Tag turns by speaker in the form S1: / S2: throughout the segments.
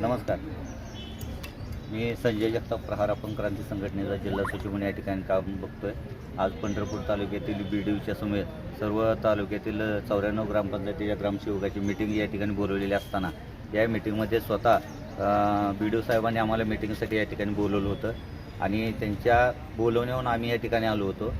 S1: नमस्कार. मी संजय जगताप प्रहार आपण क्रांती संघटनेचा जिल्हा सचिव म्हणून या ठिकाणी काम बघतोय. आज पंढरपूर तालुक्यातील बीडीओच्या समेत सर्व तालुक्यातील चौऱ्याण्णव ग्रामपंचायतीच्या ग्रामसेवकाची मीटिंग या ठिकाणी बोलवलेली असताना या मीटिंगमध्ये स्वतः बी डी साहेबांनी आम्हाला मीटिंगसाठी या ठिकाणी बोलवलं होतं. आणि त्यांच्या बोलवण्याहून आम्ही या ठिकाणी आलो होतो.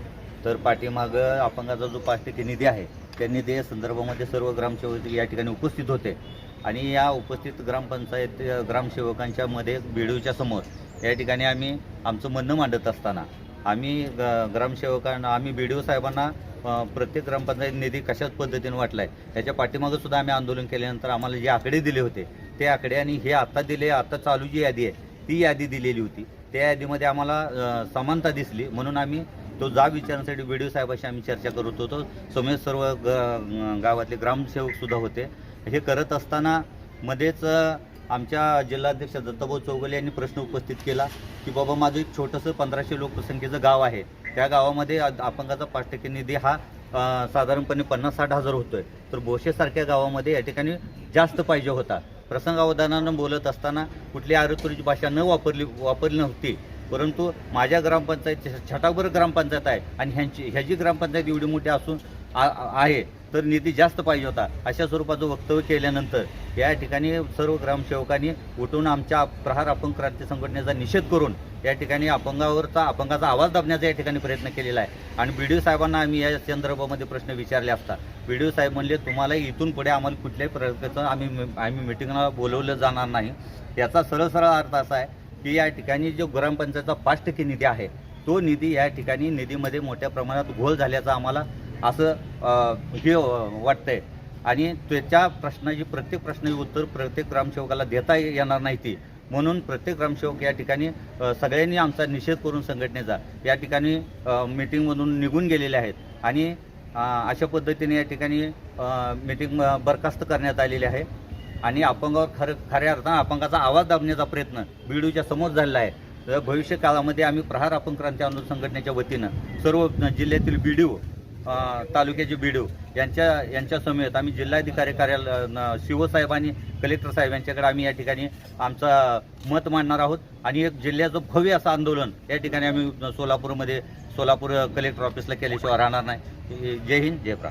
S1: तर पाठीमागं अपंगाचा जो पाच टक्के निधी आहे त्या निधी संदर्भामध्ये सर्व ग्रामसेवक या ठिकाणी उपस्थित होते. आणि या उपस्थित ग्रामपंचायत ग्रामसेवकांच्या मध्ये बीडीओच्या समोर या ठिकाणी आम्ही आमचं म्हणणं मांडत असताना आम्ही ग- ग्रामसेवकांना आम्ही बी डी ओ साहेबांना प्रत्येक ग्रामपंचायत निधी कशाच पद्धतीने वाटलाय त्याच्या पाठीमागं सुद्धा आम्ही आंदोलन केल्यानंतर आम्हाला जे आकडे दिले होते ते आकडे आणि हे आता दिले आता चालू जी यादी आहे ती यादी दिलेली होती. त्या यादीमध्ये आम्हाला समानता दिसली म्हणून आम्ही तो जाब विचारण्यासाठी बी डी ओ साहेबाशी आम्ही चर्चा करत होतो. समेत सर्व ग गावातले ग्रामसेवकसुद्धा होते. हे करत असताना मध्येच आमच्या जिल्हाध्यक्ष दत्ताभाऊ चौगले यांनी प्रश्न उपस्थित केला की बाबा माझं एक छोटंसं पंधराशे लोकसंख्येचं गाव आहे. त्या गावामध्ये अपंगाचा पाच टक्के निधी हा साधारणपणे पन्नास साठ हजार होतोय. तर बोशेसारख्या गावामध्ये या ठिकाणी जास्त पाहिजे होता. प्रसंगावधानानं बोलत असताना कुठली आरोग्यची भाषा न वापरली वापरली नव्हती. परंतु माझ्या ग्रामपंचायत छटाभर ग्रामपंचायत आहे आणि ह्यांची ह्याची ग्रामपंचायत एवढी मोठी असून आ- आहे तर निधी जास्त पाहिजे होता. अशा स्वरूपाचं वक्तव्य केल्यानंतर या ठिकाणी सर्व ग्रामसेवकांनी उठून आमच्या प्रहार अपंग क्रांती संघटनेचा निषेध करून या ठिकाणी अपंगावरचा अपंगाचा आवाज दाबण्याचा या ठिकाणी प्रयत्न केलेला आहे. आणि बी डी ओ साहेबांना आम्ही या संदर्भामध्ये प्रश्न विचारले असता बी डी ओ साहेब म्हणले तुम्हाला इथून पुढे आम्हाला कुठल्याही प्रकारचं आम्ही आम्ही मिटिंगला बोलवलं जाणार नाही. याचा सरळ सरळ अर्थ असा आहे की या ठिकाणी जो ग्रामपंचायतचा पाच टक्के निधी आहे तो निधी या ठिकाणी निधीमध्ये मोठ्या प्रमाणात घोळ झाल्याचा आम्हाला असं हे वाटतंय. आणि त्याच्या प्रश्नाची प्रत्येक प्रश्नाची उत्तर प्रत्येक ग्रामसेवकाला देता येणार नाही ती. म्हणून प्रत्येक ग्रामसेवक या ठिकाणी सगळ्यांनी आमचा निषेध करून संघटनेचा या ठिकाणी मिटिंगमधून मीटिंगमधून निघून गेलेले आहेत. आणि अशा पद्धतीने या ठिकाणी मिटिंग मीटिंग बरखास्त करण्यात आलेली आहे. आणि अपंगावर खरं खऱ्या अर्थानं अपंगाचा आवाज दाबण्याचा प्रयत्न बीडूच्या समोर झालेला आहे. तर भविष्य काळामध्ये आम्ही प्रहार अपंग क्रांती आंदोलन संघटनेच्या वतीनं सर्व जिल्ह्यातील बीडीओ तालुक्याचे बीडीओ यांच्या यांच्या समेत आम्ही जिल्हाधिकारी कार्यालय शिवसाहेब आणि कलेक्टर साहेब यांच्याकडे आम्ही या ठिकाणी आमचा मत मांडणार आहोत. आणि एक जिल्ह्याचं भव्य असं आंदोलन या ठिकाणी आम्ही सोलापूरमध्ये सोलापूर कलेक्टर ऑफिसला केल्याशिवाय राहणार नाही. जय हिंद जय प्रा